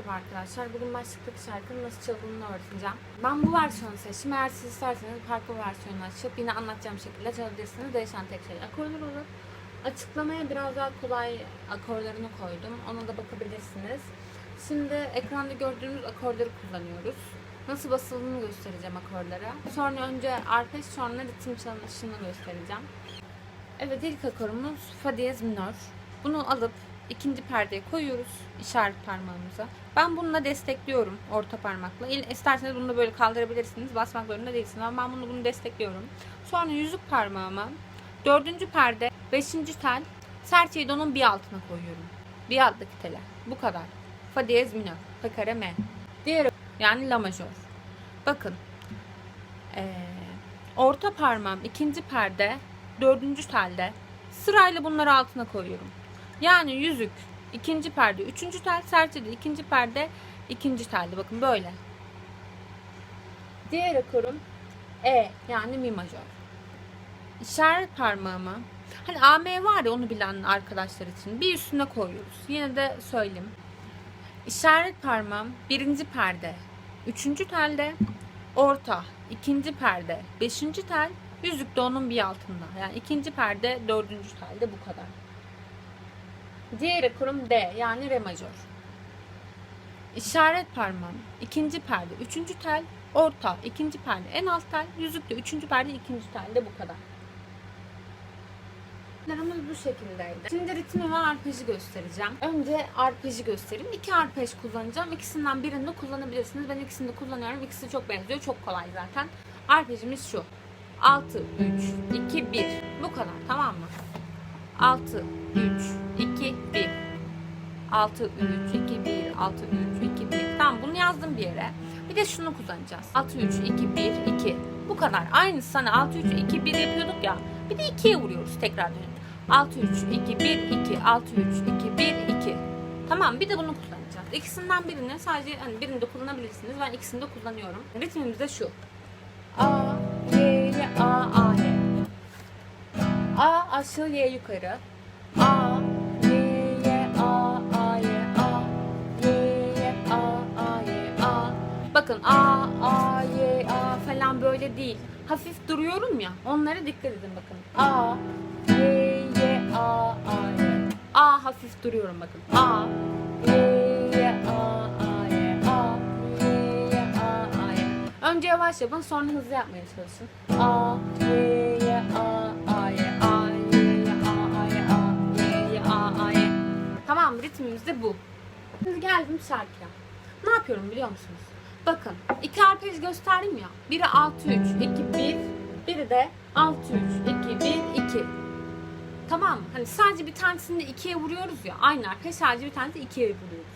Merhaba arkadaşlar. Bugün başlıktaki şarkının nasıl çalındığını öğreteceğim. Ben bu versiyonu seçtim. Eğer siz isterseniz farklı versiyonu açıp yine anlatacağım şekilde çalabilirsiniz. Değişen tek şey akorlar olur. Açıklamaya biraz daha kolay akorlarını koydum. Ona da bakabilirsiniz. Şimdi ekranda gördüğünüz akorları kullanıyoruz. Nasıl basıldığını göstereceğim akorlara. Sonra önce arpeş sonra ritim çalınışını göstereceğim. Evet ilk akorumuz fa diyez minör. Bunu alıp ikinci perdeye koyuyoruz işaret parmağımıza. Ben bununla destekliyorum orta parmakla. İsterseniz bunu da böyle kaldırabilirsiniz. Basmak zorunda değilsiniz ama ben bunu bunu destekliyorum. Sonra yüzük parmağıma dördüncü perde beşinci tel serçeyi de onun bir altına koyuyorum. Bir alttaki tele. Bu kadar. Fa diyez minör. Fa kare me. Diğer yani la majör. Bakın. Ee, orta parmağım ikinci perde dördüncü telde sırayla bunları altına koyuyorum. Yani yüzük ikinci perde üçüncü tel, serçe de ikinci perde ikinci telde. Bakın böyle. Diğer akorum E yani mi majör. İşaret parmağımı hani AM var ya onu bilen arkadaşlar için bir üstüne koyuyoruz. Yine de söyleyeyim. İşaret parmağım birinci perde, üçüncü telde, orta, ikinci perde, beşinci tel, yüzük de onun bir altında. Yani ikinci perde, dördüncü telde bu kadar. Diğer akorum D yani re majör. İşaret parmağım ikinci perde, üçüncü tel, orta, ikinci perde, en alt tel, yüzük de üçüncü perde, ikinci telde bu kadar. Larımız bu şekildeydi. Şimdi ritmi ve arpeji göstereceğim. Önce arpeji göstereyim. İki arpej kullanacağım. İkisinden birini de kullanabilirsiniz. Ben ikisini de kullanıyorum. İkisi çok benziyor. Çok kolay zaten. Arpejimiz şu. 6, 3, 2, 1. Bu kadar tamam mı? 6, 3, 2, 1. 6, 3, 2, 1, 6, 3, 2, 1. Tamam bunu yazdım bir yere. Bir de şunu kullanacağız. 6, 3, 2, 1, 2. Bu kadar. Aynısı hani 6, 3, 2, 1 yapıyorduk ya. Bir de 2'ye vuruyoruz tekrar dönüp. 6, 3, 2, 1, 2. 6, 3, 2, 1, 2. Tamam bir de bunu kullanacağız. İkisinden birini sadece hani birini de kullanabilirsiniz. Ben ikisini de kullanıyorum. Ritmimiz de şu. A, Y, A, A, Y. A aşağı Y yukarı. A A Y A falan böyle değil. Hafif duruyorum ya. Onlara dikkat edin bakın. A Y Y A A Y. A hafif duruyorum bakın. A Y Y A A Y A Y Y A A Y. Önce yavaş yapın sonra hızlı yapmaya çalışın. A Y Y A A Y A Y Y A A Y A Y Y A A Y. Tamam ritmimiz de bu. Şimdi geldim şarkıya. Ne yapıyorum biliyor musunuz? Bakın iki arpej gösterdim ya. Biri 6 3 2 1, biri de 6 3 2 1 2. Tamam? Hani sadece bir tanesini de ikiye vuruyoruz ya. Aynı arpej sadece bir tanesi ikiye vuruyoruz.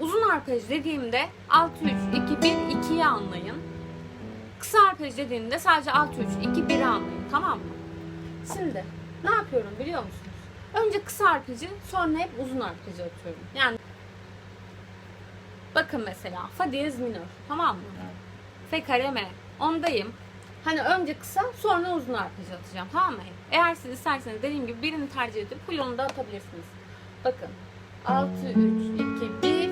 Uzun arpej dediğimde 6 3 2 1 2'yi anlayın. Kısa arpej dediğimde sadece 6 3 2 1'i anlayın. Tamam mı? Şimdi ne yapıyorum biliyor musunuz? Önce kısa arpej'i sonra hep uzun arpej'i atıyorum. Yani bakın mesela fa diyez minör. Tamam mı? Fe kare me. Ondayım. Hani önce kısa sonra uzun arpej atacağım. Tamam mı? Eğer siz isterseniz dediğim gibi birini tercih edip full onu da atabilirsiniz. Bakın. 6 3 2 1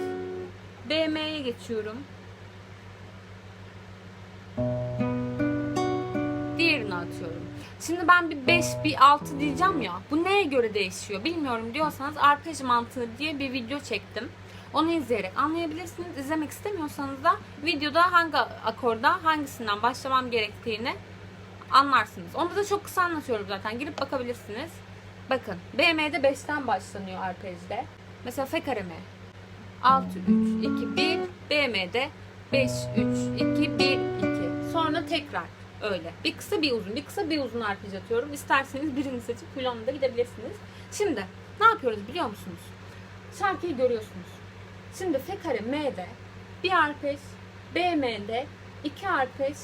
BM'ye geçiyorum. Diğerini atıyorum. Şimdi ben bir 5, bir 6 diyeceğim ya. Bu neye göre değişiyor bilmiyorum diyorsanız arpej mantığı diye bir video çektim. Onu izleyerek anlayabilirsiniz. İzlemek istemiyorsanız da videoda hangi akorda hangisinden başlamam gerektiğini anlarsınız. Onda da çok kısa anlatıyorum zaten. Girip bakabilirsiniz. Bakın BM'de 5'ten başlanıyor arpejde. Mesela Fe kare M. 6, 3, 2, 1. BM'de 5, 3, 2, 1, 2. Sonra tekrar öyle. Bir kısa bir uzun, bir kısa bir uzun arpej atıyorum. İsterseniz birini seçip da gidebilirsiniz. Şimdi ne yapıyoruz biliyor musunuz? Şarkıyı görüyorsunuz. Şimdi Fe kare M'de bir arpej, BM'de iki arpej,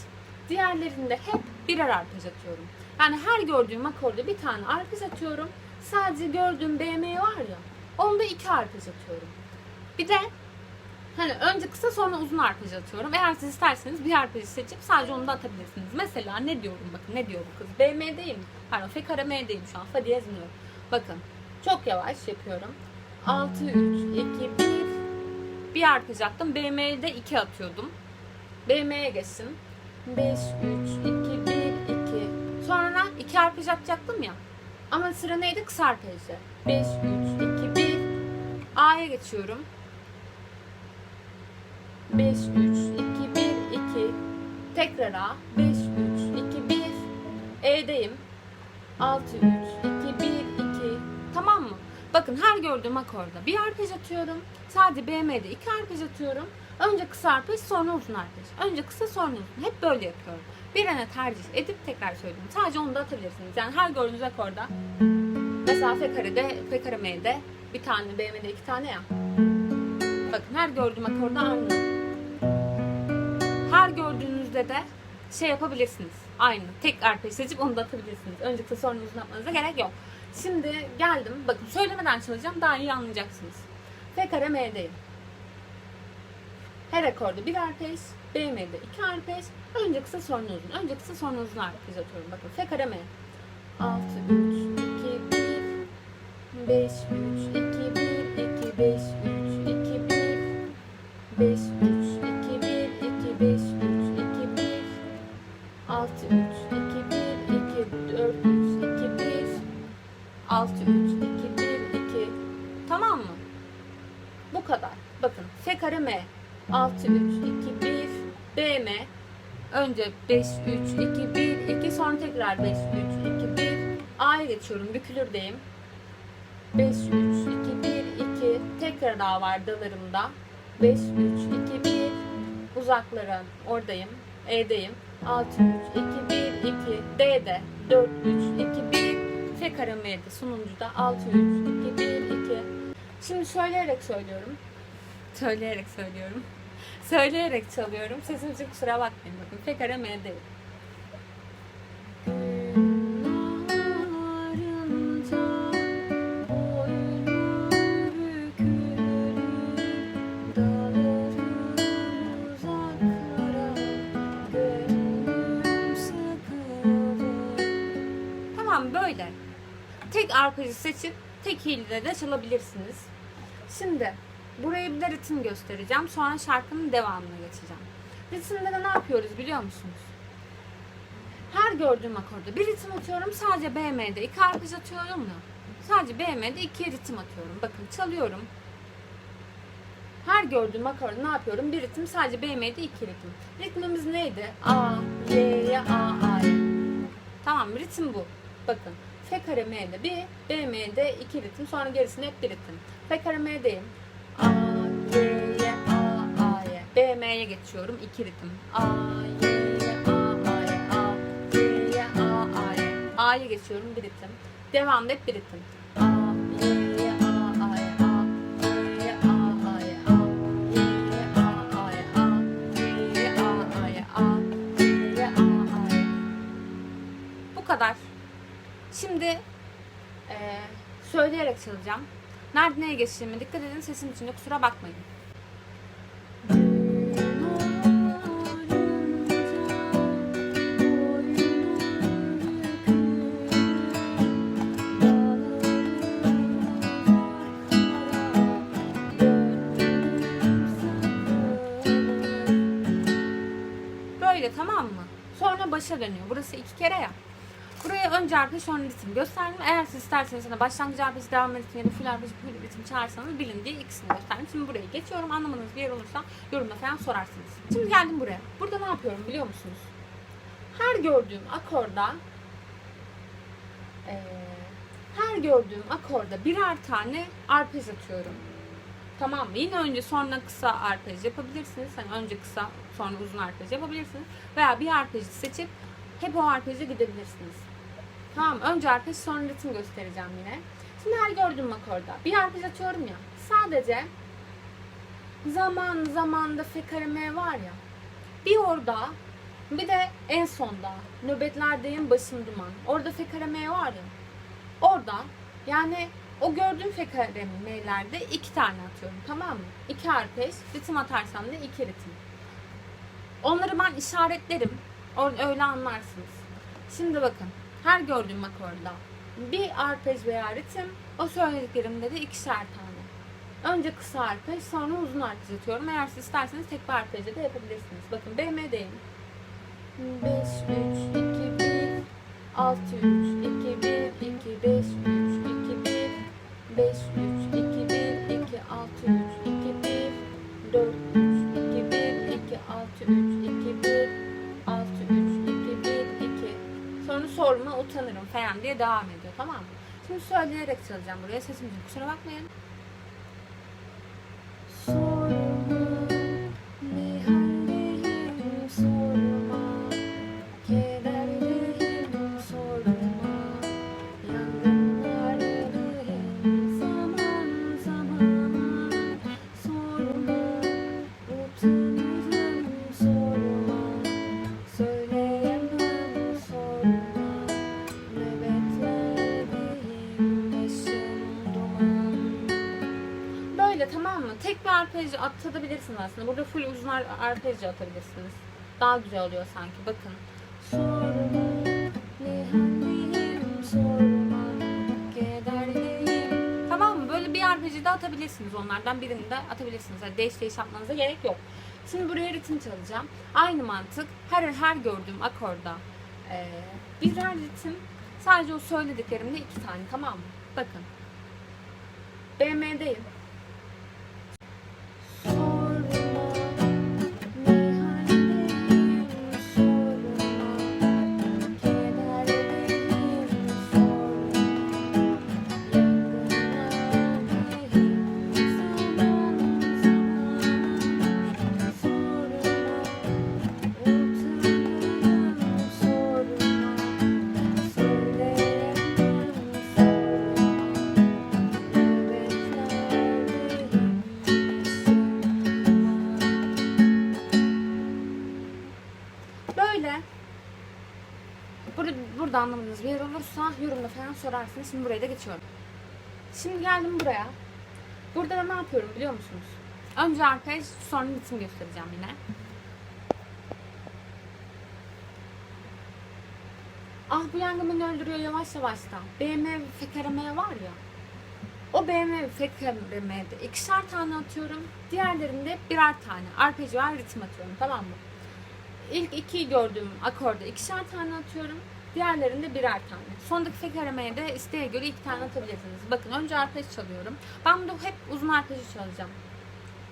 diğerlerinde hep birer arpej atıyorum. Yani her gördüğüm akorda bir tane arpej atıyorum. Sadece gördüğüm BM var ya, onda iki arpej atıyorum. Bir de hani önce kısa sonra uzun arpej atıyorum. Eğer siz isterseniz bir arpej seçip sadece onu da atabilirsiniz. Mesela ne diyorum bakın ne diyor bu kız? BM'deyim. Pardon Fe kare M'deyim şu an. Fa diyez. Bakın çok yavaş yapıyorum. 6 3 2 1 Bir arpej attım. BM'de 2 atıyordum. BM'ye geçtim. 5, 3, 2, 1, 2. Sonra 2 arpej atacaktım ya. Ama sıra neydi? Kısa arpejde. 5, 3, 2, 1. A'ya geçiyorum. 5, 3, 2, 1, 2. Tekrar A. 5, 3, 2, 1. E'deyim. 6, 3, Bakın her gördüğüm akorda bir arpej atıyorum. Sadece BM'de iki arpej atıyorum. Önce kısa arpej sonra uzun arpej. Önce kısa sonra uzun. Hep böyle yapıyorum. Birine tercih edip tekrar söylüyorum. Sadece onu da atabilirsiniz. Yani her gördüğünüz akorda mesela F karede, M'de bir tane BM'de iki tane ya. Bakın her gördüğüm akorda aynı. Her gördüğünüzde de şey yapabilirsiniz. Aynı. Tek arpej seçip onu da atabilirsiniz. Önce kısa sonra uzun atmanıza gerek yok. Şimdi geldim. Bakın söylemeden çalacağım. Daha iyi anlayacaksınız. F M'deyim. Her akorda bir arpej. BM'de iki arpej. Önce kısa sonra uzun. Önce kısa sonra uzun arpej atıyorum. Bakın F M. 6, 3, 2, 1. 5, 3, 3, 2, 1. BM. Önce 5, 3, 2, 1, 2. Sonra tekrar 5, 3, 2, 1. A'ya geçiyorum. Bükülürdeyim. 5, 3, 2, 1, 2. Tekrar A var dalarımda. 5, 3, 2, 1. Uzaklara oradayım. E'deyim. 6, 3, 2, 1, 2. D'de 4, 3, 2, 1. F kare M'de sonuncuda 6, 3, 2, 1, 2. Şimdi söyleyerek söylüyorum. Söyleyerek söylüyorum. Söyleyerek çalıyorum. Sesim için kusura bakmayın. Bakın gönlüm sıkılır. Tamam böyle. Tek arpejı seçip tek hilede de çalabilirsiniz. Şimdi buraya bir de ritim göstereceğim. Sonra şarkının devamına geçeceğim. Ritimde de ne yapıyoruz biliyor musunuz? Her gördüğüm akorda bir ritim atıyorum. Sadece BM'de iki arpej atıyorum ya. Sadece BM'de iki ritim atıyorum. Bakın çalıyorum. Her gördüğüm akorda ne yapıyorum? Bir ritim sadece BM'de iki ritim. Ritmimiz neydi? A, Y, A, A. Tamam ritim bu. Bakın F kare M'de bir, B M'de iki ritim sonra gerisinde hep bir ritim. F kare M'deyim. M'ye geçiyorum iki ritim. A, Y, Y, A, A, Y. A, Y, Y, A, A. A'ya geçiyorum bir ritim. Devamlı hep bir ritim. A, Y, Y, A, A, Y. A, Y, Y, A, A, Y. A, Y, Y, A, A, Y. A, Y, Y, A, A. A, Y, Y, A, A. Bu kadar. Şimdi eee, söyleyerek çalacağım. Nerede neye geçtiğime dikkat edin. Sesim için de kusura bakmayın. Başa dönüyor. Burası iki kere ya. Buraya önce arpej sonra ritim gösterdim. Eğer siz isterseniz hani başlangıç arpej devam ritim ya da full arpej full ritim çağırsanız bilin diye ikisini gösterdim. Şimdi burayı geçiyorum. Anlamadığınız bir yer olursa yorumda falan sorarsınız. Şimdi geldim buraya. Burada ne yapıyorum biliyor musunuz? Her gördüğüm akorda eee, her gördüğüm akorda birer tane arpej atıyorum. Tamam mı? Yine önce sonra kısa arpej yapabilirsiniz. Hani önce kısa sonra uzun arpej yapabilirsiniz. Veya bir arpeji seçip hep o arpeje gidebilirsiniz. Tamam önce arpej sonra ritim göstereceğim yine. Şimdi her gördüğüm akorda bir arpej atıyorum ya. Sadece zaman zamanda F kare M var ya. Bir orada bir de en sonda nöbetlerdeyim başım duman. Orada F kare M var ya. Orada yani o gördüğüm F kare M'lerde iki tane atıyorum tamam mı? İki arpej ritim atarsam da iki ritim. Onları ben işaretlerim. Öyle anlarsınız. Şimdi bakın. Her gördüğüm akorda bir arpej veya ritim o söylediklerimde de ikişer tane. Önce kısa arpej sonra uzun arpej atıyorum. Eğer siz isterseniz tek bir arpejde de yapabilirsiniz. Bakın BM'deyim. 5, 3, 2, 1 6, 3, 2, 1 2, 5, 3, 2, 1 5, 3, 2, 1 2, 6, 3, 2, 1 4, 3, 2, 1 2, 6, 3, 2, 1 6, 3, 2, 1 2 Sonra sorma utanırım falan diye devam ediyor tamam mı? Şimdi söyleyerek çalacağım buraya sesim için kusura bakmayın. Arpej atabilirsiniz aslında. Burada full uzun ar- arpej atabilirsiniz. Daha güzel oluyor sanki. Bakın. Tamam mı? Böyle bir arpeji de atabilirsiniz onlardan birini de atabilirsiniz. Yani değiş değiş yapmanıza gerek yok. Şimdi buraya ritim çalacağım. Aynı mantık. Her her gördüğüm akorda eee birer ritim. Sadece o söylediklerimde iki tane tamam mı? Bakın. BM'deyim. Olursa yorumda falan sorarsınız. Şimdi buraya da geçiyorum. Şimdi geldim buraya. Burada da ne yapıyorum biliyor musunuz? Önce arpej sonra ritim göstereceğim yine. Ah bu yangın beni öldürüyor yavaş yavaştan. BMW fekeremeye var ya. O BMW fekeremede ikişer tane atıyorum. Diğerlerinde birer tane. Arpejiyel ritim atıyorum tamam mı? İlk iki gördüğüm akorda ikişer tane atıyorum. Diğerlerinde birer tane. Sondaki fekeremeye de isteğe göre iki tane atabilirsiniz. Bakın önce arpej çalıyorum. Ben burada hep uzun arpeji çalacağım.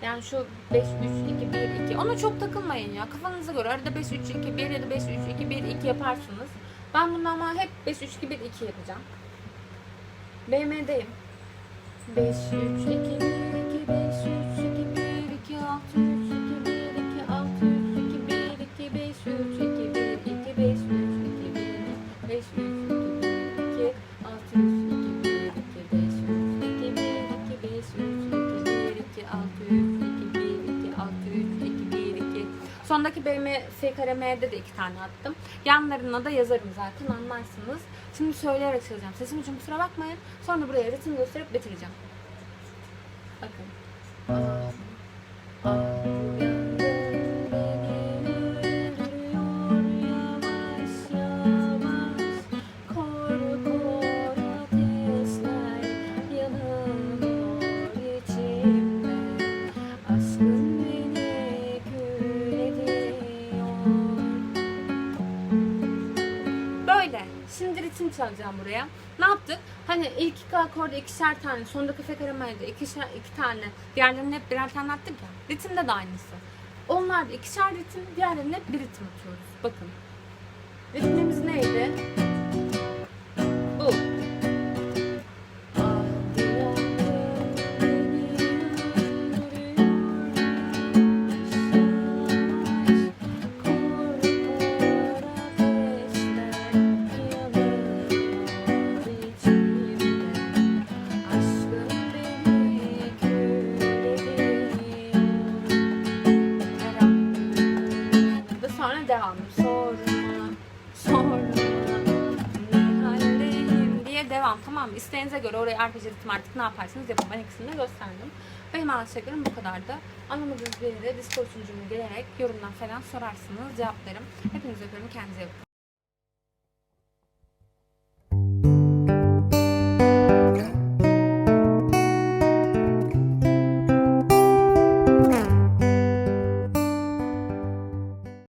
Yani şu 5, 3, 2, 1, 2. Ona çok takılmayın ya. Kafanıza göre arada 5, 3, 2, 1 ya da 5, 3, 2, 1, 2 yaparsınız. Ben bunu ama hep 5, 3, 2, 1, 2 yapacağım. BM'deyim. 5, 3, 2, 1, 2, 5, 3, Sondaki BM F kare M'de de iki tane attım. Yanlarına da yazarım zaten anlarsınız. Şimdi söyleyerek çalacağım. Sesim için kusura bakmayın. Sonra buraya ritim gösterip bitireceğim. Bakın. Çalacağım buraya. Ne yaptık? Hani ilk iki akorda ikişer tane, sondaki fe karamelde ikişer, iki tane, diğerlerine hep birer tane attık ya. Ritimde de aynısı. Onlar da ikişer ritim, diğerlerine hep bir ritim atıyoruz. Bakın. Tamam mı? Göre oraya ritim artık ne yaparsınız yapın. Ben ikisini de gösterdim. Benim anlatacaklarım bu kadardı. Anlamadığınız biri de Discord sunucuma gelerek yorumdan falan sorarsınız. Cevaplarım. Hepinize öpüyorum. Kendinize iyi bakın.